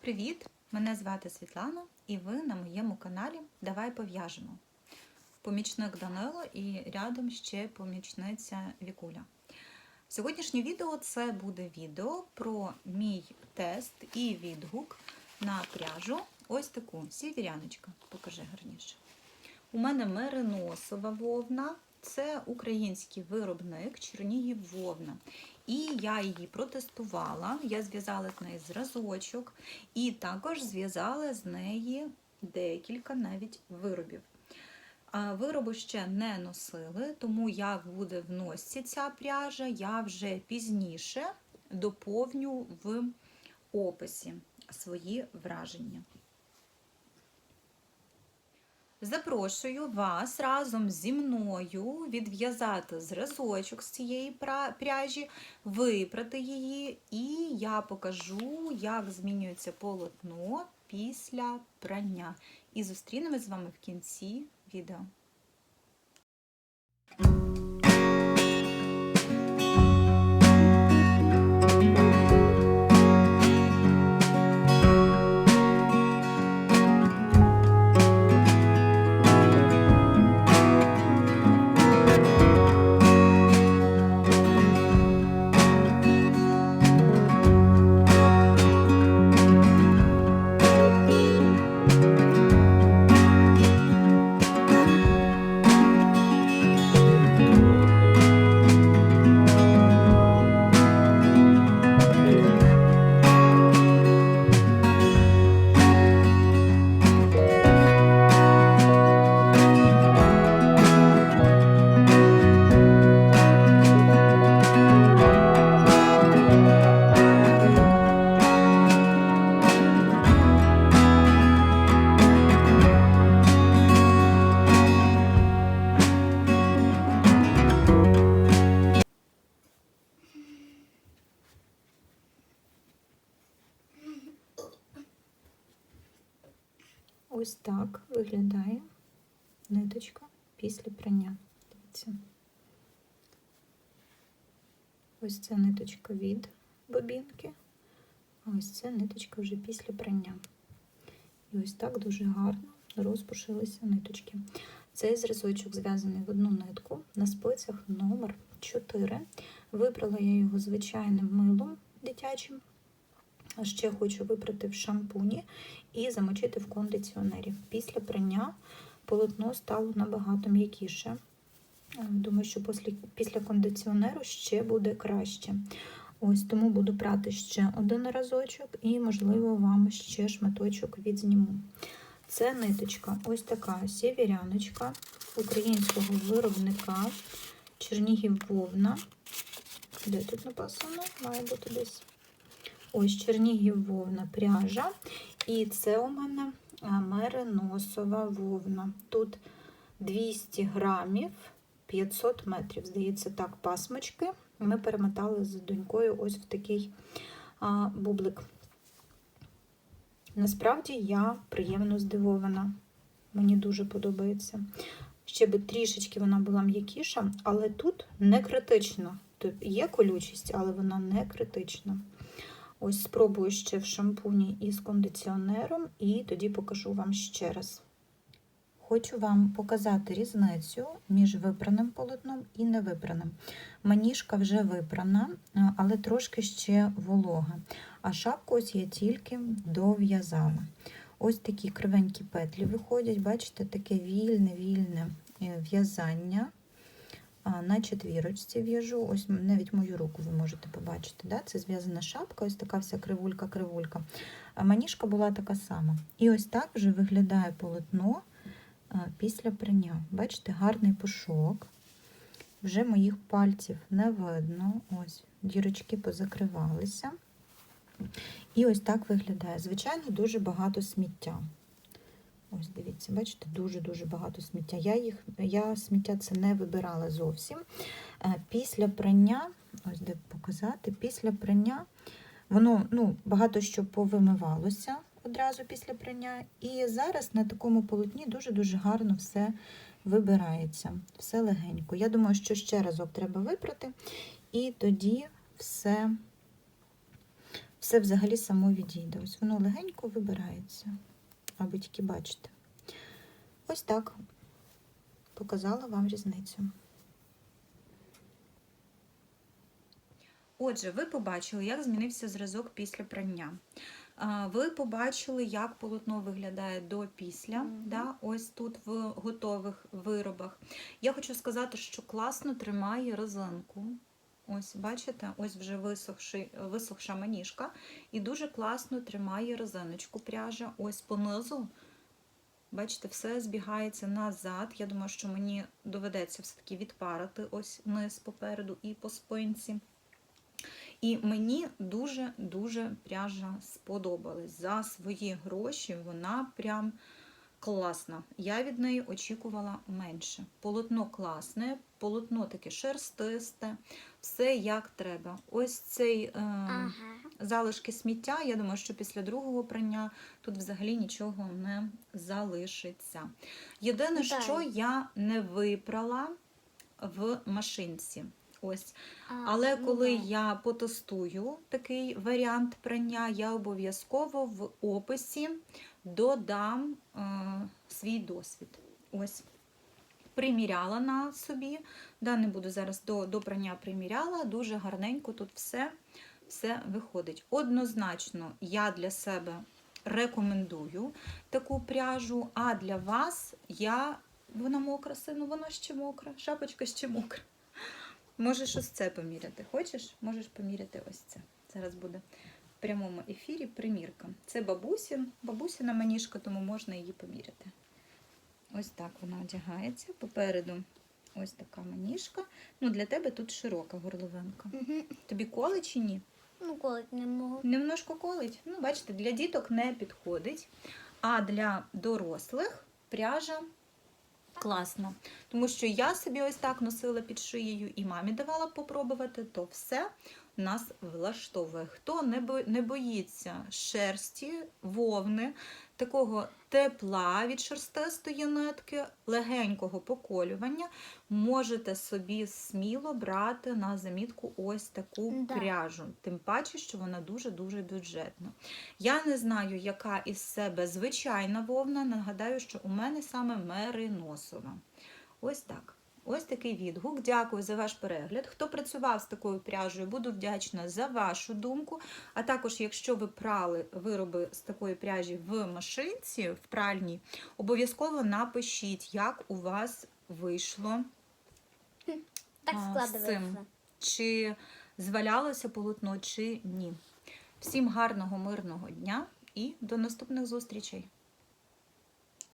Привіт! Мене звати Світлана і ви на моєму каналі Давай пов'яжемо. Помічник Данило і рядом ще помічниця Вікуля. Сьогоднішнє відео це буде відео про мій тест і відгук на пряжу. Ось таку сіверяночка. Покажи гарніше. У мене мериносова вовна. Це український виробник Чернігів вовна. І я її протестувала. Я зв'язала з неї зразочок, і також зв'язала з неї декілька навіть виробів. Вироби ще не носили, тому як буде в носці ця пряжа, я вже пізніше доповню в описі свої враження. Запрошую вас разом зі мною відв'язати зразочок з цієї пряжі, випрати її, і я покажу, як змінюється полотно після прання. І зустрінемось з вами в кінці відео. Ось так виглядає ниточка після прання. Дивіться. Ось це ниточка від бобінки, а ось це ниточка вже після прання. І ось так дуже гарно розпушилися ниточки. Цей зразочок зв'язаний в одну нитку на спицях номер 4 Вибрала я його звичайним милом дитячим. Ще хочу випрати в шампуні і замочити в кондиціонері. Після прання полотно стало набагато м'якіше. Думаю, що після кондиціонеру ще буде краще. Ось Тому буду прати ще один разочок, і, можливо, вам ще шматочок відзніму. Це ниточка, ось така сєвіряночка українського виробника Чернігів вовна. Де тут написано? Має бути десь. Ось Чернігів вовна пряжа. І це у мене мериносова вовна. Тут 200 грамів 500 метрів. Здається, так, пасмочки. Ми перемотали з донькою ось в такий а, бублик. Насправді я приємно здивована. Мені дуже подобається. Ще би трішечки вона була м'якіша, але тут не критично. Тут є колючість, але вона не критична. Ось спробую ще в шампуні із кондиціонером, і тоді покажу вам ще раз. Хочу вам показати різницю між випраним полотном і невипраним. Маніжка вже випрана, але трошки ще волога. А шапку ось я тільки дов'язала. Ось такі кривенькі петлі виходять, бачите, таке вільне-вільне в'язання на четвірочці в'яжу. Ось навіть мою руку ви можете побачити. Да? Це зв'язана шапка, ось така вся кривулька-кривулька. А маніжка була така сама. І ось так вже виглядає полотно після прання. Бачите, гарний пушок. Вже моїх пальців не видно. Ось, дірочки позакривалися. І ось так виглядає. Звичайно, дуже багато сміття. Ось, дивіться, бачите, дуже-дуже багато сміття. Я їх, я сміття це не вибирала зовсім. Після прання, ось де показати, після прання воно ну, багато що повимивалося одразу після прання. І зараз на такому полотні дуже-дуже гарно все вибирається, все легенько. Я думаю, що ще разок треба випрати, і тоді все все взагалі само відійде. Ось воно легенько вибирається. Аби тільки бачите. Ось так. Показала вам різницю. Отже, ви побачили, як змінився зразок після прання. Ви побачили, як полотно виглядає до після, Мгм. да, ось тут в готових виробах. Я хочу сказати, що класно тримає резинку. Ось, бачите, ось вже висохши, висохша маніжка, і дуже класно тримає резиночку пряжа. Ось понизу. Бачите, все збігається назад. Я думаю, що мені доведеться все-таки відпарити ось низ попереду і по спинці. І мені дуже-дуже пряжа сподобалась. За свої гроші вона прям класна. Я від неї очікувала менше. Полотно класне, полотно таке шерстисте, все як треба. Ось цей е, Ага. залишки сміття, я думаю, що після другого прання тут взагалі нічого не залишиться. Єдине, Так. що я не випрала в машинці. Ось. Але ну коли я потестую такий варіант прання, я обов'язково в описі додам е, свій досвід. Ось. Приміряла на собі. Да, не буду зараз до, до прання приміряла. Дуже гарненько тут все, все виходить. Однозначно, я для себе рекомендую таку пряжу, а для вас я. Вона мокра, сину, вона ще мокра, шапочка ще мокра. Можеш ось це поміряти. Хочеш? Можеш поміряти ось це. Зараз буде в прямому ефірі примірка. Це бабусін, бабусіна маніжка, тому можна її поміряти. Ось так вона одягається. Попереду ось така маніжка. Ну, для тебе тут широка горловинка. Мгм. Тобі колить чи ні? Ну, коли не можу. Немножко колить. Ну, бачите, для діток не підходить. А для дорослих пряжа класна. Тому що я собі ось так носила під шиєю і мамі давала попробувати, то все нас влаштовує. Хто не бо- не боїться шерсті, вовни, такого тепла від шерстистої нитки, легенького поколювання, можете собі сміло брати на замітку ось таку Да. пряжу. Тим паче, що вона дуже-дуже бюджетна. Я не знаю, яка із себе звичайна вовна. Нагадаю, що у мене саме мериносова. Ось так. Ось такий відгук. Дякую за ваш перегляд. Хто працював з такою пряжею, буду вдячна за вашу думку. А також, якщо ви прали вироби з такої пряжі в машинці, в пральній, обов'язково напишіть, як у вас вийшло, Так з цим. чи звалялося полотно, чи ні. Всім гарного, мирного дня і до наступних зустрічей!